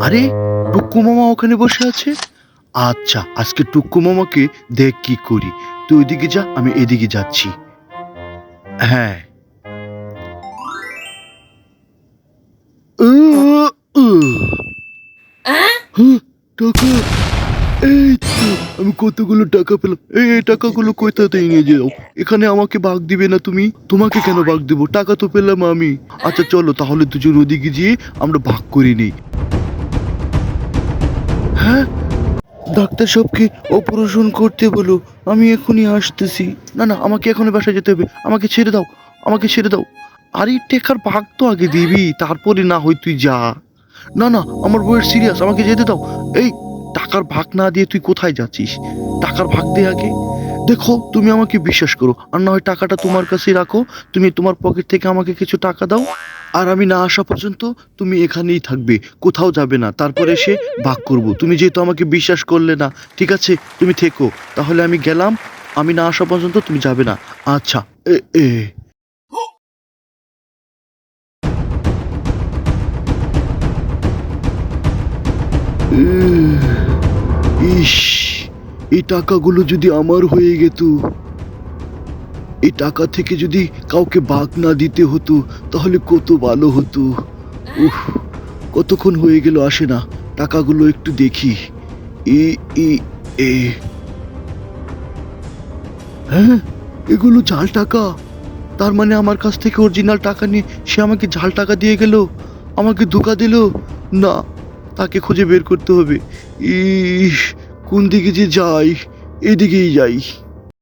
আরে টুক্কু মামা ওখানে বসে আছে? আচ্ছা আজকে টুক্কু মামাকে দেখ কি করি। তুই ওইদিকে যা আমি এদিকে যাচ্ছি। হ্যাঁ। হ্যাঁ, এই আমি কতগুলো টাকা পেলাম? এই টাকাগুলো কোথাতে নিয়ে যাও? এখানে আমাকে ভাগ দিবে না তুমি? তোমাকে কেন ভাগ দেবো? টাকা তো পেলাম আমি। আচ্ছা চলো তাহলে দুজন ওদিকে গিয়ে আমরা ভাগ করে নিই। হ্যাঁ? ডাক্তার সাহেবকে অপারেশন করতে বলো। আমি এখনই আসতেছি। না না, আমাকে এখনই বাসায় যেতে হবে। আমাকে ছেড়ে দাও। আমাকে ছেড়ে দাও। আরে টেকার ভাগ তো আগে দিবি। তারপরে না হয় তুই যা। না না, আমার বইয়ের সিরিয়াস আমাকে যেতে দাও। এই টাকার ভাগ না দিয়ে তুই কোথায় যাচ্ছিস? টাকার ভাগ দে আগে? দেখো তুমি আমাকে বিশ্বাস করো আর না হয় টাকাটা তোমার কাছেই রাখো তুমি তোমার পকেট থেকে আমাকে কিছু টাকা দাও আর আমি না আসা পর্যন্ত তুমি এখানেই থাকবে কোথাও যাবে না তারপরে এসে ভাগ করব। তুমি যেহেতু আমাকে বিশ্বাস করলে না ঠিক আছে? তুমি থেকো তাহলে আমি গেলাম আমি না আসা পর্যন্ত তুমি যাবে না। আচ্ছা এ এ। উহ, ইস, এই টাকাগুলো যদি আমার হয়ে যেত এই টাকা থেকে যদি কাউকে বাঘ না দিতে হতো, তাহলে কত ভালো হতো। উফ, কতক্ষণ হয়ে গেল আসে না, টাকাগুলো একটু দেখি। এ এ এ। হ্যাঁ এগুলো জাল টাকা। তার মানে আমার কাছ থেকে অরিজিনাল টাকা নিয়ে সে আমাকে ঝাল টাকা দিয়ে গেল, আমাকে ধোকা দিল? না তাকে খুঁজে বের করতে হবে। ইস কোন দিকে যে যাই এদিকেই যাই।